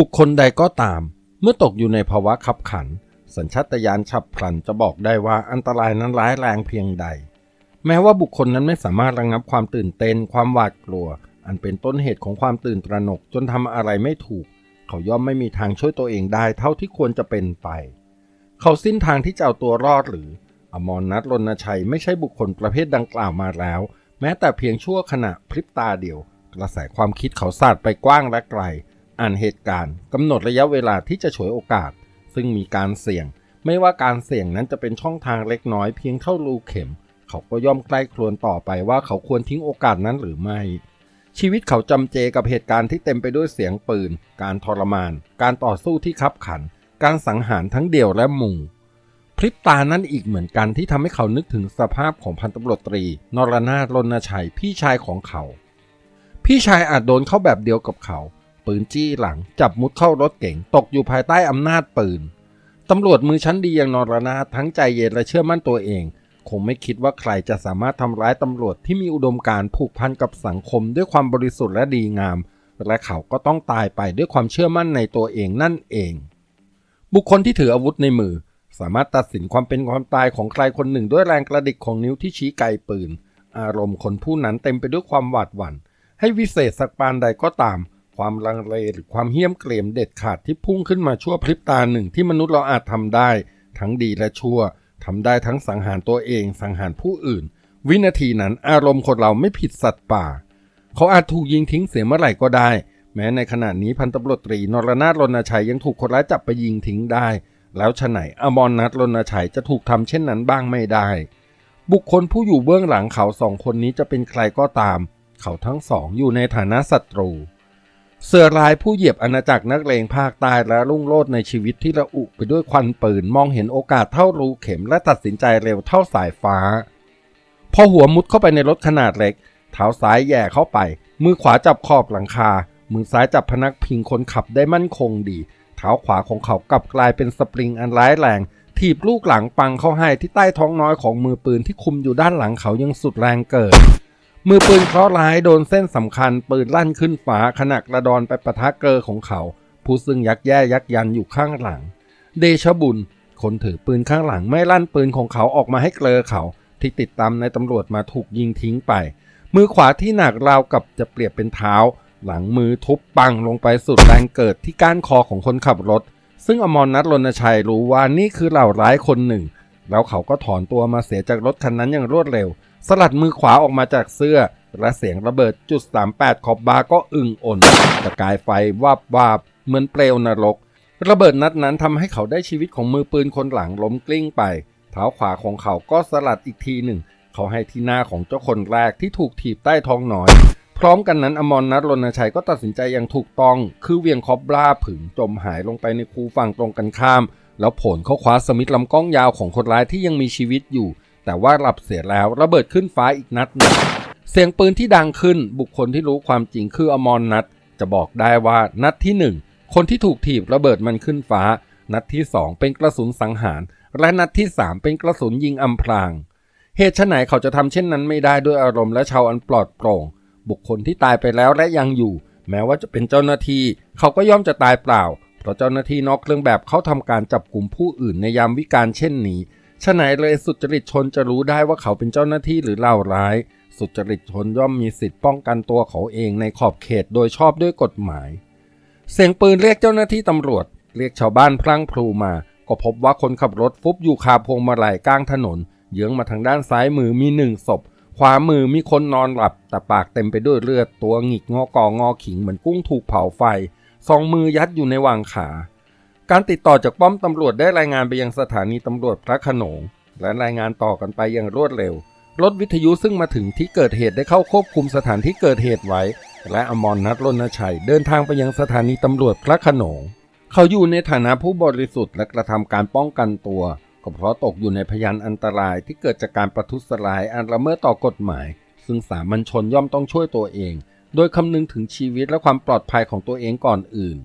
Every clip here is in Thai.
บุคคลใดก็ตาม เมื่อตกอยู่ในภาวะขับขัน สัญชาตญาณฉับพลันจะบอกได้ว่าอันตรายนั้นร้ายแรงเพียงใด แม้ว่าบุคคลนั้นไม่สามารถระงับความตื่นเต้น ความหวาดกลัว อันเป็นต้นเหตุของความตื่นตระหนกจนทำอะไรไม่ถูก เขาย่อมไม่มีทางช่วยตัวเองได้เท่าที่ควรจะเป็นไป เขาสิ้นทางที่จะเอาตัวรอดหรือ อมรนัทรณชัยไม่ใช่บุคคลประเภทดังกล่าวมาแล้ว แม้แต่เพียงชั่วขณะพริบตาเดียว กระแสความคิดเขาสาดไปกว้างและไกล อ่านเหตุการณ์กำหนดระยะเวลาที่จะฉวยโอกาส ซึ่งมีการเสี่ยง ไม่ว่าการเสี่ยงนั้นจะเป็นช่องทางเล็กน้อยเพียงเท่ารูเข็ม เขาก็ย่อมใกล้ครวนต่อไปว่าเขาควรทิ้งโอกาสนั้นหรือไม่ ชีวิตเขาจำเจกับเหตุการณ์ที่เต็มไปด้วยเสียงปืน การทรมาน การต่อสู้ที่คับขัน การสังหารทั้งเดี่ยวและหมู่พริบตานั้นอีกเหมือนกันที่ทำให้เขานึกถึงสภาพของพันตำรวจตรี นรนาถรณชัยพี่ชายของเขา พี่ชายอาจโดนเข้าแบบเดียวกับเขา ปืนจี้หลัง จับมุดเข้ารถเก๋งตกอยู่ภายใต้อำนาจปืน ตำรวจมือชั้นดีอย่างนรนาทั้งใจเย็นและเชื่อมั่นตัวเอง คงไม่คิดว่าใครจะสามารถทำร้ายตำรวจที่มีอุดมการผูกพันกับสังคมด้วยความบริสุทธิ์และดีงาม และเขาก็ต้องตายไปด้วยความเชื่อมั่นในตัวเองนั่นเอง บุคคลที่ถืออาวุธในมือ สามารถตัดสินความเป็นความตายของใครคนหนึ่งด้วยแรงกระดิกของนิ้วที่ชี้ไกปืน อารมณ์คนผู้นั้นเต็มไปด้วยความหวาดหวัน่นให้วิเศษสักปานใดก็ตาม ความลังเลหรือความเหี้ยมเกรียมเด็ดขาดที่พุ่งขึ้นมาชั่วพริบตาหนึ่งที่มนุษย์เราอาจทำได้ ทั้งดีและชั่วทำได้ทั้งสังหารตัวเองสังหารผู้อื่น วินาทีนั้นอารมณ์คนเราไม่ผิดสัตว์ป่า เขาอาจถูกยิงทิ้งเสียเมื่อไหร่ก็ได้ แม้ในขณะนี้พันตำรวจตรีนรนาถรณชัยยังถูกคนร้ายจับไปยิงทิ้งได้ แล้วฉะไหนอมรนัทรณชัยจะถูกทำเช่นนั้นบ้างไม่ได้ บุคคลผู้อยู่เบื้องหลังเขาสองคนนี้จะเป็นใครก็ตาม เขาทั้งสองอยู่ในฐานะศัตรู เสือรายผู้เหยียบอาณาจักรนักเลงภาคใต้และรุ่งโรจน์ในชีวิตที่ระอุไปด้วยควันปืนมองเห็นโอกาสเท่ารูเข็มและตัดสินใจเร็วเท่าสายฟ้า พอหัวมุดเข้าไปในรถขนาดเล็ก เท้าซ้ายแย่เข้าไป มือขวาจับขอบหลังคา มือซ้ายจับพนักพิงคนขับได้มั่นคงดี เท้าขวาของเขากลับกลายเป็นสปริงอันร้ายแรง ถีบลูกหลังปังเข้าให้ที่ใต้ท้องน้อยของมือปืนที่คุมอยู่ด้านหลังเขายังสุดแรงเกิด มือปืนเคราะห์ร้ายโดนเส้นสำคัญปืนลั่นขึ้นฝาขณะกระดอนไปประทะเกอของเขา ผู้ซึ่งยักแย่ยักยันอยู่ข้างหลัง เดชบุญ คนถือปืนข้างหลังไม่ลั่นปืนของเขาออกมาให้เกลอเขาที่ติดตามในตำรวจมาถูกยิงทิ้งไป มือขวาที่หนักราวกับจะเปรียบเป็นเท้า หลังมือทุบปังลงไปสุดแรงเกิดที่ก้านคอของคนขับรถ ซึ่งอมรนัทรณชัยรู้ว่านี่คือเหล่าร้ายคนหนึ่ง แล้วเขาก็ถอนตัวมาเสียจากรถคันนั้นอย่างรวดเร็ว สลัดมือขวาออกมาจากเสื้อ และเสียงระเบิดจุด 38 ขอบบาร์ก็อึ่งอ่นประกายไฟวาบวาบเหมือนเปลวนรก ระเบิดนัดนั้นทำให้เขาได้ชีวิตของมือปืนคนหลังล้มกลิ้งไป เท้าขวาของเขาก็สลัดอีกทีหนึ่ง เขาให้ที่หน้าของเจ้าคนแรกที่ถูกถีบใต้ท้องน้อย พร้อมกันนั้นอมรนัทรณชัยก็ตัดสินใจอย่างถูกต้อง คือเวียงคอบลาผึ่งจมหายลงไปในคูฝั่งตรงกันข้าม แล้วผลเขาคว้าสมิธลำกล้องยาวของคนร้ายที่ยังมีชีวิตอยู่ แต่ว่าหลับเสียแล้วระเบิดขึ้นฟ้าอีกนัดหนึ่งเสียงปืนที่ดังขึ้นบุคคลที่รู้ความจริงคืออมรนัทจะบอกได้ว่านัดที่หนึ่งคนที่ถูกถีบระเบิดมันขึ้นฟ้า นัดที่สองเป็นกระสุนสังหาร และนัดที่สามเป็นกระสุนยิงอำพราง เหตุไฉนเขาจะทำเช่นนั้นไม่ได้ด้วยอารมณ์และชาวอันปลอดโปร่ง บุคคลที่ตายไปแล้วและยังอยู่ แม้ว่าจะเป็นเจ้าหน้าที่ เขาก็ย่อมจะตายเปล่า เพราะเจ้าหน้าที่นอกเครื่องแบบเขาทำการจับกลุ่มผู้อื่นในยามวิกาลเช่นนี้ ฉะไหนเลยสุจริตชนจะรู้ได้ว่าเขาเป็นเจ้าหน้าที่หรือเล่าร้าย สุจริตชนย่อมมีสิทธิ์ป้องกันตัวเขาเองในขอบเขตโดยชอบด้วยกฎหมาย เสียงปืนเรียกเจ้าหน้าที่ตำรวจ เรียกชาวบ้านพลั้งพลูมา ก็พบว่าคนขับรถฟุบอยู่คาพวงมาลัยกลางถนน เยื้องมาทางด้านซ้ายมือมีหนึ่งศพ ขวามือมีคนนอนหลับ แต่ปากเต็มไปด้วยเลือดตัวหงิกงอกองอขิงเหมือนกุ้งถูกเผาไฟสองมือยัดอยู่ในวางขา การติดต่อจากป้อมตำรวจได้รายงานไปยังสถานีตำรวจพระขนง และรายงานต่อกันไปอย่างรวดเร็ว รถวิทยุซึ่งมาถึงที่เกิดเหตุได้เข้าควบคุมสถานที่เกิดเหตุไว้ และอมรนัทรณชัยเดินทางไปยังสถานีตำรวจพระขนง เขาอยู่ในฐานะผู้บริสุทธิ์และกระทำการป้องกันตัว ก็เพราะตกอยู่ในพยานอันตรายที่เกิดจากการประทุษร้ายอันละเมิดต่อกฎหมาย ซึ่งสามัญชนย่อมต้องช่วยตัวเอง โดยคำนึงถึงชีวิตและความปลอดภัยของตัวเองก่อนอื่น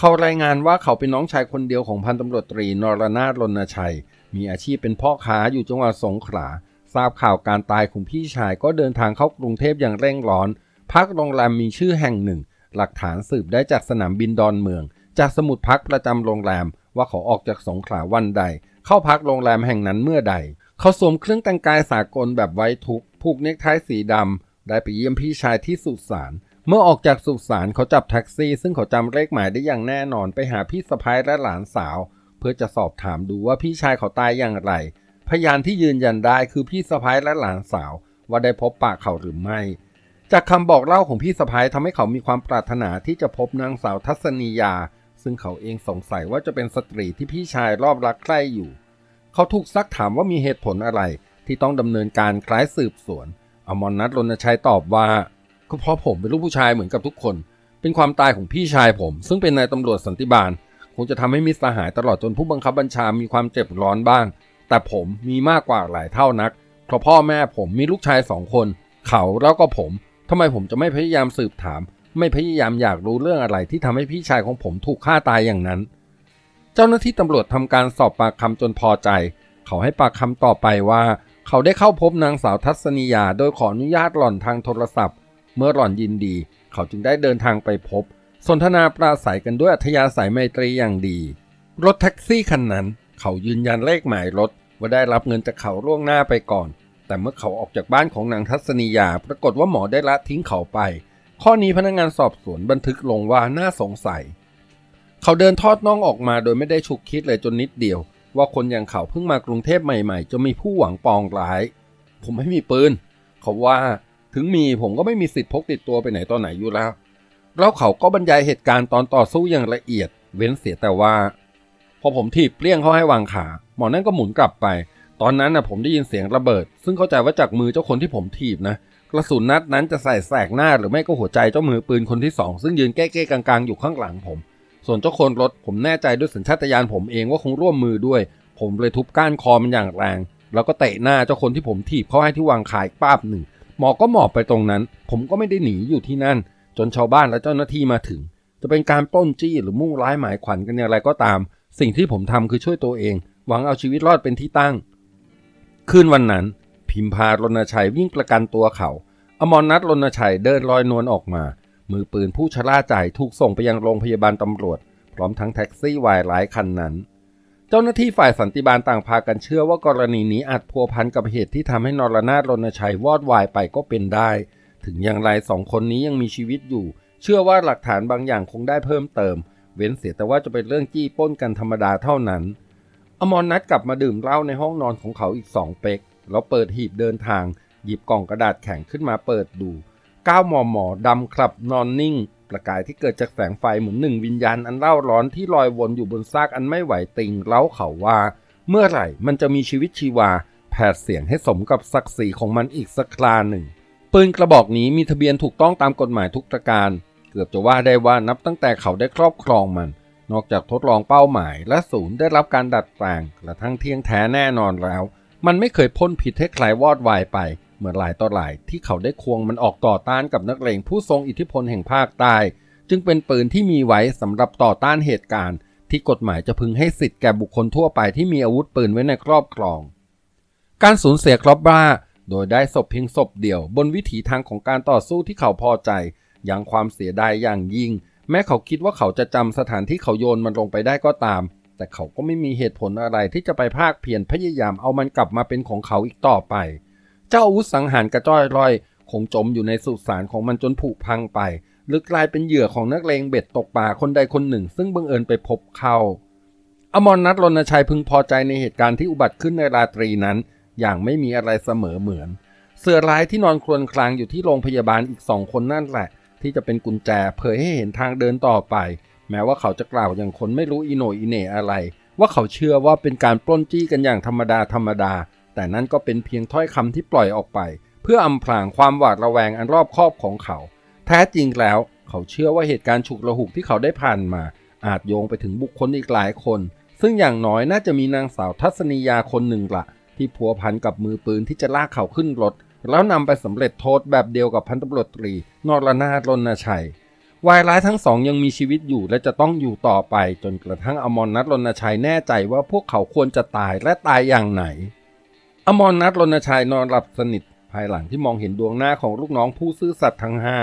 เขารายงานว่าเขาเป็นน้องชายคนเดียวของพันตำรวจตรีนรนาถรณชัย มีอาชีพเป็นพ่อค้าอยู่จังหวัดสงขลา ทราบข่าวการตายของพี่ชายก็เดินทางเข้ากรุงเทพอย่างเร่งร้อน พักโรงแรมมีชื่อแห่งหนึ่ง หลักฐานสืบได้จากสนามบินดอนเมือง จากสมุดพักประจำโรงแรมว่าเขาออกจากสงขลาวันใด เข้าพักโรงแรมแห่งนั้นเมื่อใด เขาสวมเครื่องแต่งกายสากลแบบไว้ทุกผูกเนคไทสีดำได้ไปเยี่ยมพี่ชายที่สุสาน เมื่อออกจากสุสานเขาจับแท็กซี่ ซึ่งเขาจำเลขหมายได้อย่างแน่นอนไปหาพี่สะพ้ายและหลานสาว เพื่อจะสอบถามดูว่าพี่ชายเขาตายอย่างไร พยานที่ยืนยันได้คือพี่สะพ้ายและหลานสาว ว่าได้พบปากเขาหรือไม่ จากคำบอกเล่าของพี่สะพ้ายทำให้เขามีความปรารถนาที่จะพบนางสาวทัศนียา ซึ่งเขาเองสงสัยว่าจะเป็นสตรีที่พี่ชายรอบรักใคร่อยู่ เขาถูกซักถามว่ามีเหตุผลอะไร ที่ต้องดำเนินการคล้ายสืบสวน อมรนัทรณชัยตอบว่า ก็เพราะผมเป็นลูกผู้ชายเหมือนกับทุกคน เป็นความตายของพี่ชายผม ซึ่งเป็นนายตำรวจสันติบาลคงจะทำให้มิสหายตลอดจนผู้บังคับบัญชามีความเจ็บร้อนบ้าง แต่ผมมีมากกว่าหลายเท่านัก เพราะพ่อแม่ผมมีลูกชายสองคน เขาแล้วก็ผมทำไมผมจะไม่พยายามสืบถาม ไม่พยายามอยากรู้เรื่องอะไรที่ทำให้พี่ชายของผมถูกฆ่าตายอย่างนั้น เจ้าหน้าที่ตำรวจทำการสอบปากคำจนพอใจ เขาให้ปากคำต่อไปว่า เขาได้เข้าพบนางสาวทัศนียา โดยขออนุญาตหล่อนทางโทรศัพท์ เมื่อหล่อนยินดี เขาจึงได้เดินทางไปพบ สนทนาปราศัยกันด้วยอัธยาศัยไมตรีอย่างดี รถแท็กซี่คันนั้น เขายืนยันเลขหมายรถว่าได้รับเงินจากเขาล่วงหน้าไปก่อน แต่เมื่อเขาออกจากบ้านของนางทัศนียา ปรากฏว่าหมอได้ละทิ้งเขาไป ข้อนี้พนักงานสอบสวนบันทึกลงว่าน่าสงสัย เขาเดินทอดน่องออกมาโดยไม่ได้ฉุกคิดเลยจนนิดเดียว ว่าคนอย่างเขาเพิ่งมากรุงเทพใหม่ๆ จะมีผู้หวังปองร้าย ผมไม่มีปืน เขาว่า ถึงมีผมก็ไม่มีสิทธิ์พกติดตัวไปไหนตอนไหนอยู่แล้ว แล้วเขาก็บรรยายเหตุการณ์ตอนต่อสู้อย่างละเอียด เว้นเสียแต่ว่า พอผมถีบเปลี่ยงเขาให้วางขา หมอนั่นก็หมุนกลับไป ตอนนั้นนะผมได้ยินเสียงระเบิด ซึ่งเข้าใจว่าจากมือเจ้าคนที่ผมถีบนะกระสุนนัดนั้นจะใส่แสกหน้าหรือไม่ก็หัวใจเจ้ามือปืนคนที่สองซึ่งยืนแก้ๆกลางๆอยู่ข้างหลังผม ส่วนเจ้าคนรถผมแน่ใจด้วยสัญชาตญาณผมเองว่าคงร่วมมือด้วย ผมเลยทุบก้านคอมันอย่างแรง แล้วก็เตะหน้าเจ้าคนที่ผมถีบเข้าให้ที่วางขายป้าบหนึ่ง หมอก็หมอบไปตรงนั้น ผมก็ไม่ได้หนีอยู่ที่นั่น จนชาวบ้านและเจ้าหน้าที่มาถึง จะเป็นการปล้นจี้หรือมุ่งร้ายหมายขวัญกันอย่างไรก็ตาม สิ่งที่ผมทำคือช่วยตัวเอง หวังเอาชีวิตรอดเป็นที่ตั้ง คืนวันนั้น พิมพารณชัยวิ่งประกันตัวเขาอมรนัทรณชัยเดินลอยนวลออกมา มือปืนผู้ชะล่าใจถูกส่งไปยังโรงพยาบาลตำรวจ พร้อมทั้งแท็กซี่วายหลายคันนั้น เจ้าหน้าที่ฝ่ายสันติบาลต่างพากันเชื่อว่ากรณีนี้อาจพัวพันกับเหตุที่ทำให้นรนาถรณชัยวอดวายไปก็เป็นได้ ถึงอย่างไรสองคนนี้ยังมีชีวิตอยู่ เชื่อว่าหลักฐานบางอย่างคงได้เพิ่มเติม เว้นเสียแต่ว่าจะเป็นเรื่องจี้ป้นกันธรรมดาเท่านั้น อมรนัทกลับมาดื่มเหล้าในห้องนอนของเขาอีกสองเป๊ก แล้วเปิดหีบเดินทาง หยิบกล่องกระดาษแข็งขึ้นมาเปิดดูก้าวหมอหมอดำครับนอนนิ่ง ประกายที่เกิดจากแสงไฟเหมือนหนึ่งวิญญาณอันเล่าร้อนที่ลอยวนอยู่บนซากอันไม่ไหวติงเล้าเขาว่า เมื่อไหร่มันจะมีชีวิตชีวา แผดเสียงให้สมกับศักดิ์ศรีของมันอีกสักคราหนึ่ง ปืนกระบอกนี้มีทะเบียนถูกต้องตามกฎหมายทุกประการ เกือบจะว่าได้ว่านับตั้งแต่เขาได้ครอบครองมัน นอกจากทดลองเป้าหมาย และศูนย์ได้รับการดัดแปลงกระทั่งเที่ยงแท้แน่นอนแล้ว มันไม่เคยพ่นผิดให้ใครวอดวายไป เมื่อหลายต่อหลายที่เขาได้ควงมันออกต่อต้านกับนักเลงผู้ทรงอิทธิพลแห่งภาคใต้จึงเป็นปืนที่มีไว้สำหรับต่อต้านเหตุการณ์ ที่กฎหมายจะพึงให้สิทธิ์แก่บุคคลทั่วไปที่มีอาวุธปืนไว้ในครอบครอง การสูญเสียครอบบ้าโดยได้ศพเพียงศพเดียว บนวิถีทางของการต่อสู้ที่เขาพอใจ อยังความเสียดายอย่างยิ่ง แม้เขาคิดว่าเขาจะจำสถานที่เขาโยนมันลงไปได้ก็ตาม แต่เขาก็ไม่มีเหตุผลอะไรที่จะไปภาคเพียรพยายามเอามันกลับมาเป็นของเขาอีกต่อไป เจ้าอาวุธสังหารกระจ้อยร่อย คงจมอยู่ในสุสานของมันจนผุพังไป หรือกลายเป็นเหยื่อของนักเลงเบ็ดตกปลาคนใดคนหนึ่ง ซึ่งบังเอิญไปพบเขาอมรนัทรณชัยพึงพอใจในเหตุการณ์ที่อุบัติขึ้นในราตรีนั้น อย่างไม่มีอะไรเสมอเหมือน เสือร้ายที่นอนครวญครางอยู่ที่โรงพยาบาลอีกสองคนนั่นแหละ ที่จะเป็นกุญแจเผยให้เห็นทางเดินต่อไป แม้ว่าเขาจะกล่าวอย่างคนไม่รู้อีโหนอีเหน่อะไร ว่าเขาเชื่อว่าเป็นการปล้นจี้กันอย่างธรรมดาธรรมดา แต่นั่นก็เป็นเพียงถ้อยคำที่ปล่อยออกไป เพื่ออำพรางความหวาดระแวงอันรอบคอบของเขา แท้จริงแล้วเขาเชื่อว่าเหตุการณ์ฉุกละหุกที่เขาได้ผ่านมา อาจโยงไปถึงบุคคลอีกหลายคน ซึ่งอย่างน้อยน่าจะมีนางสาวทัศนียาคนหนึ่งละที่พัวพันกับมือปืนที่จะลากเขาขึ้นรถแล้วนำไปสำเร็จโทษแบบเดียวกับพันตำรวจตรี นรนาถรณชัยวายร้ายทั้งสองยังมีชีวิตอยู่และจะต้องอยู่ต่อไป จนกระทั่งอมรนัทรณชัยแน่ใจว่าพวกเขาควรจะตายและตายอย่างไหน อมรนัทรณชัยนอนหลับสนิทภายหลังที่มองเห็นดวงหน้าของลูกน้องผู้ซื่อสัตย์ทั้งห้า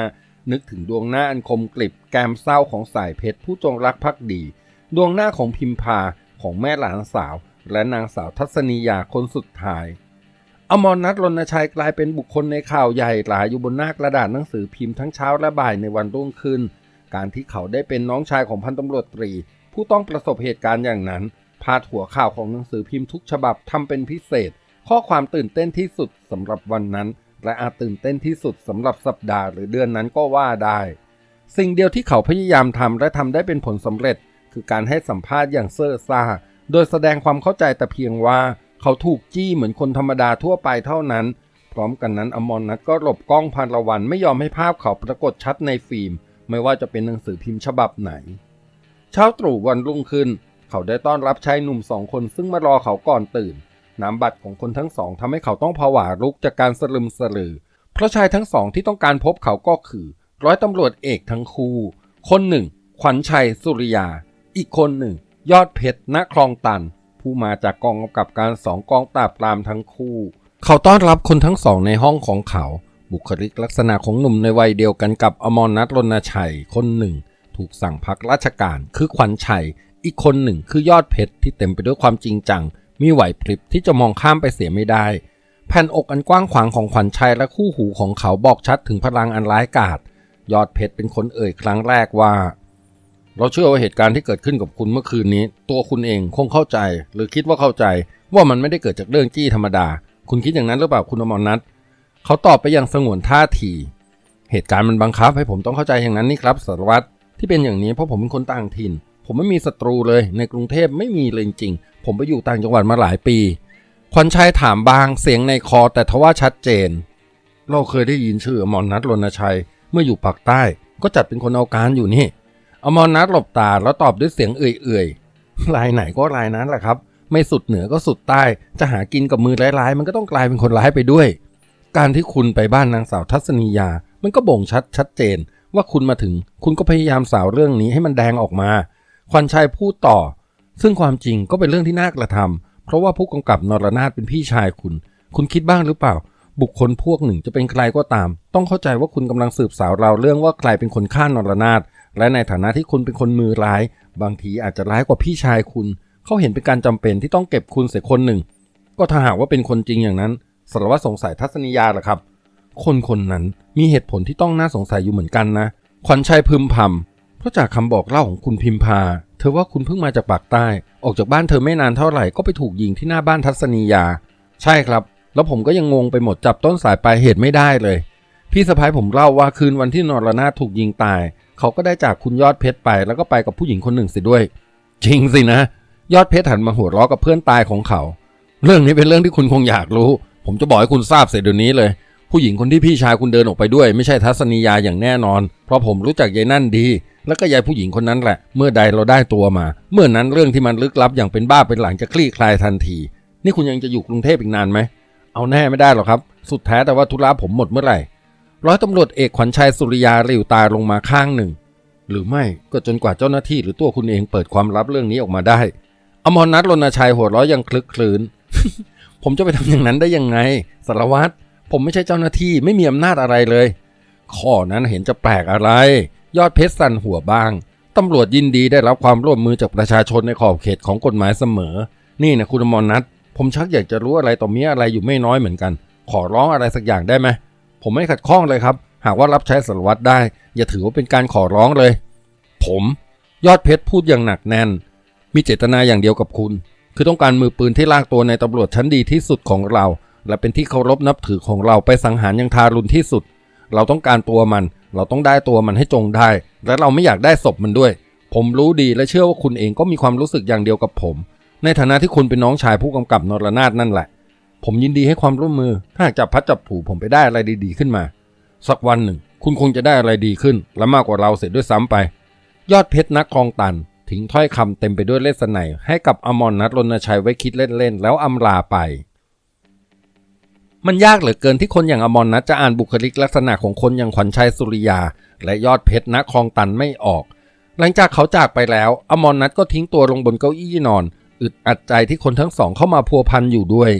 นึกถึงดวงหน้าอันคมกลิบแกมเศร้าของสายเพชรผู้จงรักภักดี ดวงหน้าของพิมพาของแม่หลานสาว และนางสาวทัศนียาคนสุดท้าย อมรนัทรณชัยกลายเป็นบุคคลในข่าวใหญ่หลายอยู่บนหน้ากระดาษหนังสือพิมพ์ทั้งเช้าและบ่ายในวันรุ่งขึ้น การที่เขาได้เป็นน้องชายของพันตำรวจตรี ผู้ต้องประสบเหตุการณ์อย่างนั้นพาดหัวข่าวของหนังสือพิมพ์ทุกฉบับทำเป็นพิเศษ ข้อความตื่นเต้นที่สุดสำหรับวันนั้น และอาจตื่นเต้นที่สุดสำหรับสัปดาห์หรือเดือนนั้นก็ว่าได้ สิ่งเดียวที่เขาพยายามทำและทำได้เป็นผลสำเร็จ คือการให้สัมภาษณ์อย่างเซ่อซ่า โดยแสดงความเข้าใจแต่เพียงว่าเขาถูกจี้เหมือนคนธรรมดาทั่วไปเท่านั้น พร้อมกันนั้นอมรนัทก็หลบกล้องพันละวันไม่ยอมให้ภาพเขาปรากฏชัดในฟิล์ม ไม่ว่าจะเป็นหนังสือพิมพ์ฉบับไหน เช้าตรู่วันรุ่งขึ้น เขาได้ต้อนรับชายหนุ่มสองคนซึ่งมารอเขาก่อนตื่น น้ำบัตรของคนทั้งสองทำให้เขาต้องผวาลุกจากการสลึมสลือ เพราะชายทั้งสองที่ต้องการพบเขาก็คือ ร้อยตำรวจเอกทั้งคู่ คนหนึ่ง ขวัญชัยสุริยา อีกคนหนึ่ง ยอดเพชรณคลองตัน ผู้มาจากกองกำกับการสองกองปราบปรามทั้งคู่ เขาต้อนรับคนทั้งสองในห้องของเขา บุคลิกลักษณะของหนุ่มในวัยเดียวกันกับอมรนัทรณชัยคนหนึ่ง ถูกสั่งพักราชการ คือขวัญชัย อีกคนหนึ่งคือยอดเพชรที่เต็มไปด้วยความจริงจัง มีไหวพริบที่จะมองข้ามไปเสียไม่ได้ แผ่นอกอันกว้างขวางของขวัญชัยและคู่หูของเขาบอกชัดถึงพลังอันร้ายกาจยอดเพชรเป็นคนเอ่ยครั้งแรกว่า เราเชื่อว่าเหตุการณ์ที่เกิดขึ้นกับคุณเมื่อคืนนี้ ตัวคุณเองคงเข้าใจ หรือคิดว่าเข้าใจว่ามันไม่ได้เกิดจากเรื่องจี้ธรรมดา คุณคิดอย่างนั้นหรือเปล่าคุณอมรนัทเขาตอบไปอย่างสงวนท่าทีเหตุการณ์มันบังคับให้ผมต้องเข้าใจอย่างนั้นนี่ครับสารวัตรที่เป็นอย่างนี้เพราะผมเป็นคนต่างถิ่น ผมไม่มีศัตรูเลย ในกรุงเทพไม่มีเลยจริงๆผมไปอยู่ต่างจังหวัดมาหลายปีควันชัยถามบางเสียงในคอแต่ทว่าชัดเจน เราเคยได้ยินชื่ออมรนัทรณชัยเมื่ออยู่ปากใต้ ก็จัดเป็นคนเอาการอยู่นี่อมรนัทหลบตาแล้วตอบด้วยเสียงเอื่อยๆลายไหนก็ลายนั้นแหละครับ ไม่สุดเหนือก็สุดใต้ จะหากินกับมือร้ายๆ มันก็ต้องกลายเป็นคนร้ายไปด้วย การที่คุณไปบ้านนางสาวทัศนียา มันก็บ่งชัดชัดเจน ว่าคุณมาถึง คุณก็พยายามสาวเรื่องนี้ให้มันแดงออกมา ควันชัยพูดต่อ ซึ่งความจริงก็เป็นเรื่องที่น่ากระทำเพราะว่าผู้กำกับนรนาถเป็นพี่ชายคุณ คุณคิดบ้างหรือเปล่า บุคคลพวกหนึ่งจะเป็นใครก็ตาม ต้องเข้าใจว่าคุณกำลังสืบสาวเราเรื่องว่าใครเป็นคนฆ่านรนาถและในฐานะที่คุณเป็นคนมือร้าย บางทีอาจจะร้ายกว่าพี่ชายคุณ เขาเห็นเป็นการจำเป็นที่ต้องเก็บคุณเสียคนหนึ่ง ก็ถ้าหากว่าเป็นคนจริงอย่างนั้นสารวัตรสงสัยทัศนียาเหรอครับ คนคนนั้นมีเหตุผลที่ต้องน่าสงสัยอยู่เหมือนกันนะขวัญชัยพึมพำ ราะจากคำบอกเล่าของคุณพิมพา เธอว่าคุณเพิ่งมาจากปากใต้ ออกจากบ้านเธอไม่นานเท่าไหร่ก็ไปถูกยิงที่หน้าบ้านทัศนียา ใช่ครับ แล้วผมก็ยังงงไปหมดจับต้นสายปลายเหตุไม่ได้เลย พี่สะพ้ายผมเล่าว่าคืนวันที่นรนาถถูกยิงตาย เขาก็ได้จากคุณยอดเพชรไป แล้วก็ไปกับผู้หญิงคนหนึ่งสิด้วย จริงสินะ ยอดเพชรหันมาหัวเราะกับเพื่อนตายของเขา เรื่องนี้เป็นเรื่องที่คุณคงอยากรู้ ผมจะบอกให้คุณทราบเสียเดี๋ยวนี้เลย ผู้หญิงคนที่พี่ชายคุณเดินออกไปด้วย ไม่ใช่ทัศนียาอย่างแน่นอน เพราะผมรู้จักยายนั่นดี แล้วก็ยายผู้หญิงคนนั้นแหละ เมื่อใดเราได้ตัวมา เมื่อนั้นเรื่องที่มันลึกลับอย่างเป็นบ้าเป็นหลังจะคลี่คลายทันที นี่คุณยังจะอยู่กรุงเทพอีกนานไหม เอาแน่ไม่ได้หรอกครับ สุดแท้แต่ว่าธุระผมหมดเมื่อไหร่ ร้อยตำรวจเอกขวัญชัยสุริยาหลิวตาลงมาข้างหนึ่ง หรือไม่ก็จนกว่าเจ้าหน้าที่หรือตัวคุณเองเปิดความลับเรื่องนี้ออกมาได้ อมรนัทรณชัยหัวเราะยังคลึกคลืน ผมจะไปทำอย่างนั้นได้ยังไงสารวัตรผมไม่ใช่เจ้าหน้าที่ไม่มีอำนาจอะไรเลย ข้อนั้นเห็นจะแปลกอะไร ยอดเพชรสั่นหัวบ้าง ตำรวจยินดีได้รับความร่วมมือจากประชาชนในขอบเขตของกฎหมายเสมอ นี่นะคุณมรนัทผมชักอยากจะรู้อะไรต่อมีอะไรอยู่ไม่น้อยเหมือนกัน ขอร้องอะไรสักอย่างได้ไหมผมไม่ขัดข้องเลยครับ หากว่ารับใช้สารวัตรได้ อย่าถือว่าเป็นการขอร้องเลย ผม ยอดเพชรพูดอย่างหนักแน่น มีเจตนาอย่างเดียวกับคุณ คือต้องการมือปืนที่ลากตัวในตำรวจชั้นดีที่สุดของเรา และเป็นที่เคารพนับถือของเราไปสังหารอย่างทารุณที่สุด เราต้องการตัวมัน เราต้องได้ตัวมันให้จงได้ และเราไม่อยากได้ศพมันด้วย ผมรู้ดีและเชื่อว่าคุณเองก็มีความรู้สึกอย่างเดียวกับผม ในฐานะที่คุณเป็นน้องชายผู้กำกับนรนาถนั่นแหละ ผมยินดีให้ความร่วมมือ ถ้าหากจับพัดจับผูผมไปได้อะไรดี ๆ ขึ้นมา สักวันหนึ่ง คุณคงจะได้อะไรดีขึ้น และมากกว่าเราเสร็จด้วยซ้ำไป ยอดเพชรนักคลองตันทิ้งถ้อยคำเต็มไปด้วยเลสไนยให้กับอมรนัทรณชัยไว้คิดเล่นๆแล้วอำลาไป มันยากเหลือเกินที่คนอย่างอมรนัทจะอ่านบุคลิกลักษณะของคนอย่างขวัญชัยสุริยา และยอดเพชรนคลองตันไม่ออก หลังจากเขาจากไปแล้ว อมรนัทก็ทิ้งตัวลงบนเก้าอี้นอน อึดอัดใจที่คนทั้งสองเข้ามาพัวพันอยู่ด้วย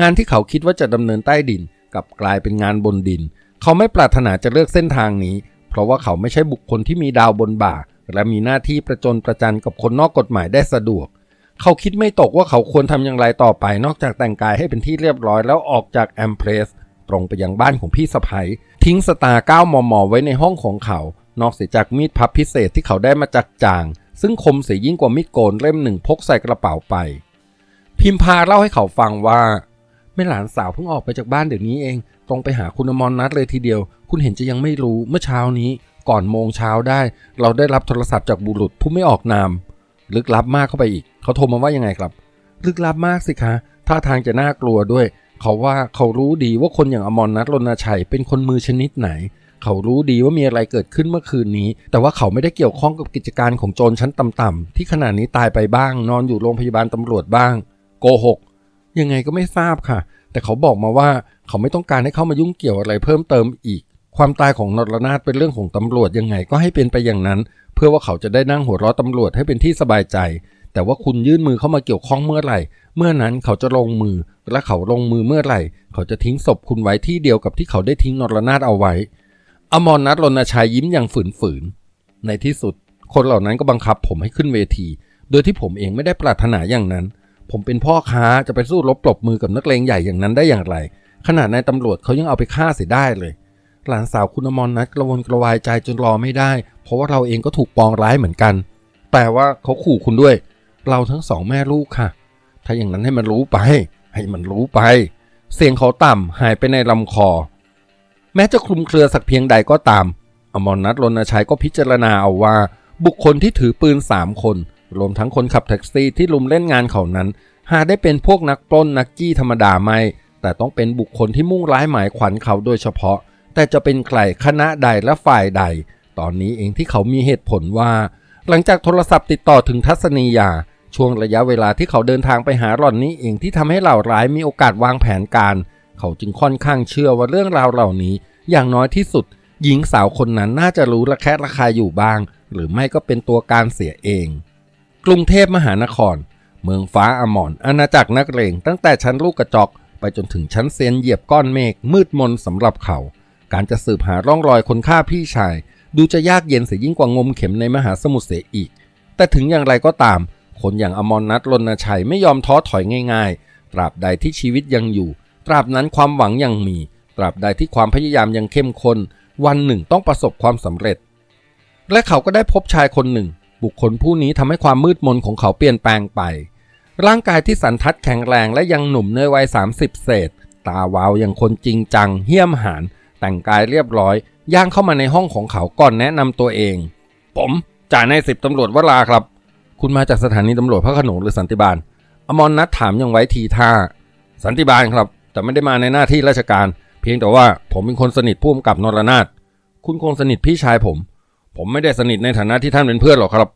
งานที่เขาคิดว่าจะดำเนินใต้ดินกลับกลายเป็นงานบนดิน เขาไม่ปรารถนาจะเลือกเส้นทางนี้เพเพราะว่าเขาไม่ใช่บุคคลที่มีดาวบนบ่า และมีหน้าที่ประจนประจันกับคนนอกกฎหมายได้สะดวกเเขาคิดไม่ตกว่าเขาควรทำอย่างไรต่อไป นอกจากแต่งกายให้เป็นที่เรียบร้อยแล้วออกจากแอมเพรสตรงไปยังบ้านของพี่สะพ้ยทิ้งสตาร์9มมไว้ในห้องของเขา นอกเสียจากมีดพับพิเศษที่เขาได้มาจากจาง ซึ่งคมเสียยิ่งกว่ามีดโกนเล่มหนึ่งพกใส่กระเป๋าไป พิมพาเล่าให้เขาฟังว่าแม่หลานสาวเพิ่งออกไปจากบ้านเดี๋ยวนี้เอง ตรงไปหาคุณอมรนัทเลยทีเดียว คุณเห็นจะยังไม่รู้เมื่อเช้านี้ ก่อนโมงเช้าได้ เราได้รับโทรศัพท์จากบุรุษผู้ไม่ออกนาม ลึกลับมากเข้าไปอีก เขาโทรมาว่ายังไงครับ ลึกลับมากสิคะท่าทางจะน่ากลัวด้วย เขาว่าเขารู้ดีว่าคนอย่างอมรนัทรณชัยเป็นคนมือชนิดไหน เขารู้ดีว่ามีอะไรเกิดขึ้นเมื่อคืนนี้ แต่ว่าเขาไม่ได้เกี่ยวข้องกับกิจการของโจรชั้นต่ำๆที่ขณะนี้ตายไปบ้าง นอนอยู่โรงพยาบาลตำรวจบ้าง โกหก ยังไงก็ไม่ทราบค่ะ แต่เขาบอกมาว่าเขาไม่ต้องการให้เข้ามายุ่งเกี่ยวอะไรเพิ่มเติมอีก ความตายของนรนาถเป็นเรื่องของตำรวจยังไงก็ให้เป็นไปอย่างนั้น เพื่อว่าเขาจะได้นั่งหัวเราะตำรวจให้เป็นที่สบายใจ แต่ว่าคุณยื่นมือเข้ามาเกี่ยวข้องเมื่อไหร่ เมื่อนั้นเขาจะลงมือ และเขาลงมือเมื่อไหร่ เขาจะทิ้งศพคุณไว้ที่เดียวกับที่เขาได้ทิ้งนรนาถเอาไว้ อมรนัทรณชัยยิ้มอย่างฝืนๆในที่สุด คนเหล่านั้นก็บังคับผมให้ขึ้นเวที โดยที่ผมเองไม่ได้ปรารถนาอย่างนั้น ผมเป็นพ่อค้าจะไปสู้รบปรบมือกับนักเลงใหญ่อย่างนั้นได้อย่างไร ขนาดนายตำรวจเขายังเอาไปฆ่าเสียได้เลย หลานสาวคุณอมรนัทกระวนกระวายใจจนรอไม่ได้ เพราะว่าเราเองก็ถูกปองร้ายเหมือนกัน แต่ว่าเขาขู่คุณด้วย เราทั้งสองแม่ลูกค่ะ ถ้าอย่างนั้นให้มันรู้ไป ให้มันรู้ไป เสียงเขาต่ำหายไปในลำคอ แม้จะคลุมเครือสักเพียงใดก็ตาม อมรนัทรณชัยก็พิจารณาเอาว่า บุคคลที่ถือปืนสามคนรวมทั้งคนขับแท็กซี่ที่ลุมเล่นงานเขานั้น หาได้เป็นพวกนักปล้นนักจี้ธรรมดาไม่ แต่ต้องเป็นบุคคลที่มุ่งร้ายหมายขวัญเขาโดยเฉพาะ แต่จะเป็นใครคณะใดและฝ่ายใด ตอนนี้เองที่เขามีเหตุผลว่า หลังจากโทรศัพท์ติดต่อถึงทัศนียา ช่วงระยะเวลาที่เขาเดินทางไปหาหล่อนนี้เองที่ทำให้เหล่าร้ายมีโอกาสวางแผนการ เขาจึงค่อนข้างเชื่อว่าเรื่องราวเหล่านี้ อย่างน้อยที่สุด หญิงสาวคนนั้นน่าจะรู้ระแคะระคายอยู่บ้าง หรือไม่ก็เป็นตัวการเสียเอง กรุงเทพมหานคร เมืองฟ้าอมรอาณาจักรนักเลงตั้งแต่ชั้นลูกกระจอกไปจนถึงชั้นเซียนเหยียบก้อนเมฆมืดมนสำหรับเขา การจะสืบหาร่องรอยคนฆ่าพี่ชาย ดูจะยากเย็นเสียยิ่งกว่างมเข็มในมหาสมุทรเสียอีก แต่ถึงอย่างไรก็ตาม คนอย่างอมรนัทรณชัยไม่ยอมท้อถอยง่าย ๆ ตราบใดที่ชีวิตยังอยู่ ตราบนั้นความหวังยังมี ตราบใดที่ความพยายามยังเข้มข้น วันหนึ่งต้องประสบความสำเร็จ และเขาก็ได้พบชายคนหนึ่ง บุคคลผู้นี้ทำให้ความมืดมนของเขาเปลี่ยนแปลงไป ร่างกายที่สันทัดแข็งแรงและยังหนุ่มในวัย30 เศษ ตาวาวอย่างคนจริงจังเหี้ยมหาน แต่งกายเรียบร้อย ย่างเข้ามาในห้องของเขาก่อนแนะนำตัวเอง ผมจ่าในสิบตำรวจวราครับ คุณมาจากสถานีตำรวจพระขนงหรือสันติบาล อมรนัทถามยังไว้ทีท่า สันติบาลครับ แต่ไม่ได้มาในหน้าที่ราชการ เพียงแต่ว่าผมเป็นคนสนิทผู้กำกับนรนาถคุณคงสนิทพี่ชายผม ผมไม่ได้สนิทในฐานะที่ท่านเป็นเพื่อนหรอกครับ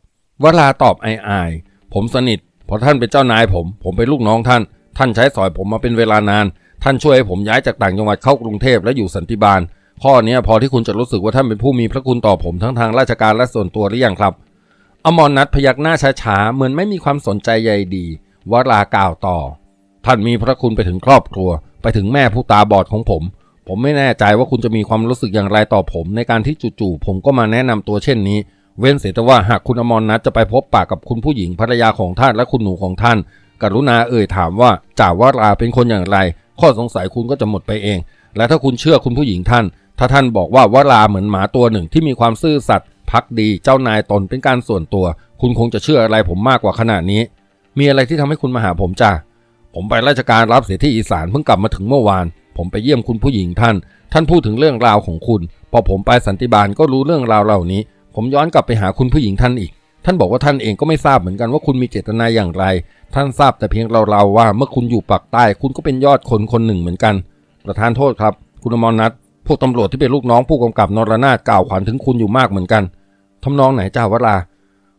วราตอบอายอาย ผมสนิทเพราะท่านเป็นเจ้านายผม ผมเป็นลูกน้องท่าน ท่านใช้สอยผมมาเป็นเวลานาน ท่านช่วยให้ผมย้ายจากต่างจังหวัดเข้ากรุงเทพและอยู่สันติบาล ข้อนี้พอที่คุณจะรู้สึกว่าท่านเป็นผู้มีพระคุณต่อผมทั้งทางราชการและส่วนตัวหรือยังครับ อมรนัทพยักหน้าช้าๆเหมือนไม่มีความสนใจใยดีวรากล่าวต่อ ท่านมีพระคุณไปถึงครอบครัว ไปถึงแม่ผู้ตาบอดของผม ผมไม่แน่ใจว่าคุณจะมีความรู้สึกอย่างไรต่อผม ในการที่จู่ๆผมก็มาแนะนำตัวเช่นนี้ เว้นเสียแต่ว่าหากคุณอมรนัทจะไปพบปากกับคุณผู้หญิงภรรยาของท่านและคุณหนูของท่าน กรุณาเอ่ยถามว่าจ่าวราเป็นคนอย่างไร ข้อสงสัยคุณก็จะหมดไปเอง และถ้าคุณเชื่อคุณผู้หญิงท่าน ถ้าท่านบอกว่าวราเหมือนหมาตัวหนึ่งที่มีความซื่อสัตย์พักดีเจ้านายตนเป็นการส่วนตัว คุณคงจะเชื่ออะไรผมมากกว่าขนาดนี้ มีอะไรที่ทำให้คุณมาหาผมจ้าผมไปราชการรับเสียที่อีสานเพิ่งกลับมาถึงเมื่อวาน ผมไปเยี่ยมคุณผู้หญิงท่าน ท่านพูดถึงเรื่องราวของคุณ พอผมไปสันติบาลก็รู้เรื่องราวเหล่านี้ ผมย้อนกลับไปหาคุณผู้หญิงท่านอีก ท่านบอกว่าท่านเองก็ไม่ทราบเหมือนกันว่าคุณมีเจตนาอย่างไร ท่านทราบแต่เพียงเราๆว่าเมื่อคุณอยู่ปากใต้ คุณก็เป็นยอดคนคนหนึ่งเหมือนกัน ประธานโทษครับ คุณอมรนัทพวกตำรวจที่เป็นลูกน้องผู้กำกับนรนาถกล่าวขวัญถึงคุณอยู่มากเหมือนกันทำนองไหนจ้าวรา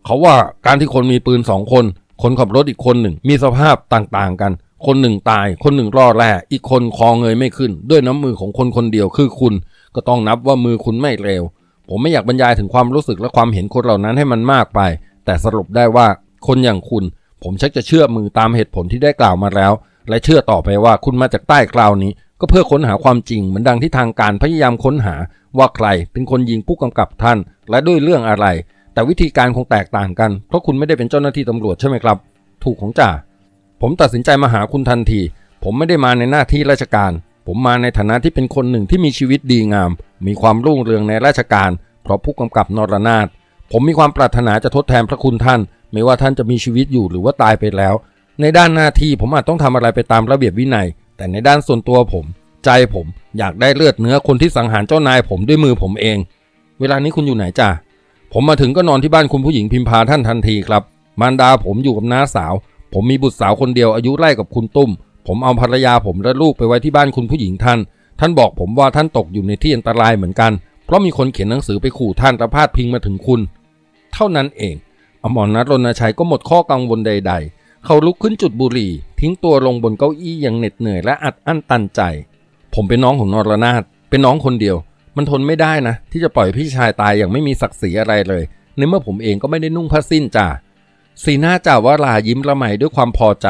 เขาว่าการที่คนมีปืนสองคน คนขับรถอีกคนหนึ่ง มีสภาพต่างๆกัน คนหนึ่งตาย คนหนึ่งรอดแร่อีกคนคอเงยไม่ขึ้น ด้วยน้ำมือของคนคนเดียวคือคุณ ก็ต้องนับว่ามือคุณไม่เร็ว ผมไม่อยากบรรยายถึงความรู้สึกและความเห็นคนเหล่านั้นให้มันมากไป แต่สรุปได้ว่าคนอย่างคุณ ผมชักจะเชื่อมือตามเหตุผลที่ได้กล่าวมาแล้ว และเชื่อต่อไปว่าคุณมาจากใต้คราวนี้ ก็เพื่อค้นหาความจริงเหมือนดังที่ทางการพยายามค้นหา ว่าใครเป็นคนยิงผู้กำกับท่าน และด้วยเรื่องอะไร แต่วิธีการคงแตกต่างกัน เพราะคุณไม่ได้เป็นเจ้าหน้าที่ตำรวจใช่ไหมครับ ถูกของจ่าผมตัดสินใจมาหาคุณทันที ผมไม่ได้มาในหน้าที่ราชการ ผมมาในฐานะที่เป็นคนหนึ่งที่มีชีวิตดีงาม มีความรุ่งเรืองในราชการ เพราะผู้กำกับนรนาถผมมีความปรารถนาจะทดแทนพระคุณท่าน ไม่ว่าท่านจะมีชีวิตอยู่หรือว่าตายไปแล้ว ในด้านหน้าที่ผมอาจต้องทำอะไรไปตามระเบียบวินัย แต่ในด้านส่วนตัวผม ใจผมอยากได้เลือดเนื้อคนที่สังหารเจ้านายผมด้วยมือผมเอง เวลานี้คุณอยู่ไหนจ้าผมมาถึงก็นอนที่บ้านคุณผู้หญิงพิมพาท่านทันทีครับ มารดาผมอยู่กับน้าสาว ผมมีบุตรสาวคนเดียวอายุไล่กับคุณตุ้ม ผมเอาภรรยาผมและลูกไปไว้ที่บ้านคุณผู้หญิงท่าน ท่านบอกผมว่าท่านตกอยู่ในที่อันตรายเหมือนกัน เพราะมีคนเขียนหนังสือไปขู่ท่านและพาดพิงมาถึงคุณ เท่านั้นเอง อมรนัทรณชัยก็หมดข้อกังวลใด ๆ เขาลุกขึ้นจุดบุหรี่ ทิ้งตัวลงบนเก้าอี้อย่างเหน็ดเหนื่อยและอัดอั้นตันใจ ผมเป็นน้องของนรนาถเป็นน้องคนเดียว มันทนไม่ได้นะ ที่จะปล่อยพี่ชายตายอย่างไม่มีศักดิ์ศรีอะไรเลย ในเมื่อผมเองก็ไม่ได้นุ่งผ้าสิ้นจ่าสีหน้าจ่าวรายิ้มละไมด้วยความพอใจ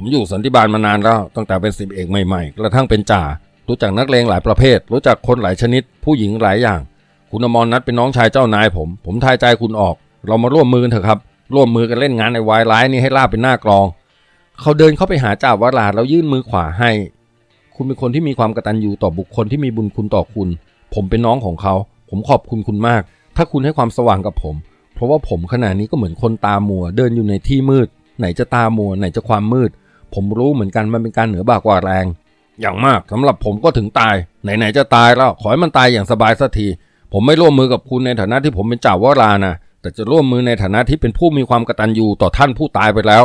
ผมอยู่สันติบาลมานานแล้ว ตั้งแต่เป็นสิบเอกใหม่ๆ กระทั่งเป็นจ่า รู้จักนักเลงหลายประเภท รู้จักคนหลายชนิด ผู้หญิงหลายอย่าง คุณอมรนัทเป็นน้องชายเจ้านายผม ผมทายใจคุณออก เรามาร่วมมือกันเถอะครับ ร่วมมือกันเล่นงานในวายร้ายนี่ให้ลาบเป็นหน้ากลอง เขาเดินเข้าไปหาจ่าวราแล้วยื่นมือขวาให้ คุณเป็นคนที่มีความกตัญญูต่อบุคคลที่มีบุญคุณต่อคุณ ผมเป็นน้องของเขา ผมขอบคุณคุณมาก ถ้าคุณให้ความสว่างกับผม เพราะว่าผมขณะนี้ก็เหมือนคนตามัว เดินอยู่ในที่มืด ไหนจะตามัว ไหนจะความมืด ผมรู้เหมือนกันมันเป็นการเหนือบากกว่าแรง อย่างมากสำหรับผมก็ถึงตาย ไหนๆจะตายแล้ว ขอให้มันตายอย่างสบายสักที ผมไม่ร่วมมือกับคุณในฐานะที่ผมเป็นจ่าวรานะแต่จะร่วมมือในฐานะที่เป็นผู้มีความกตัญญูต่อท่านผู้ตายไปแล้ว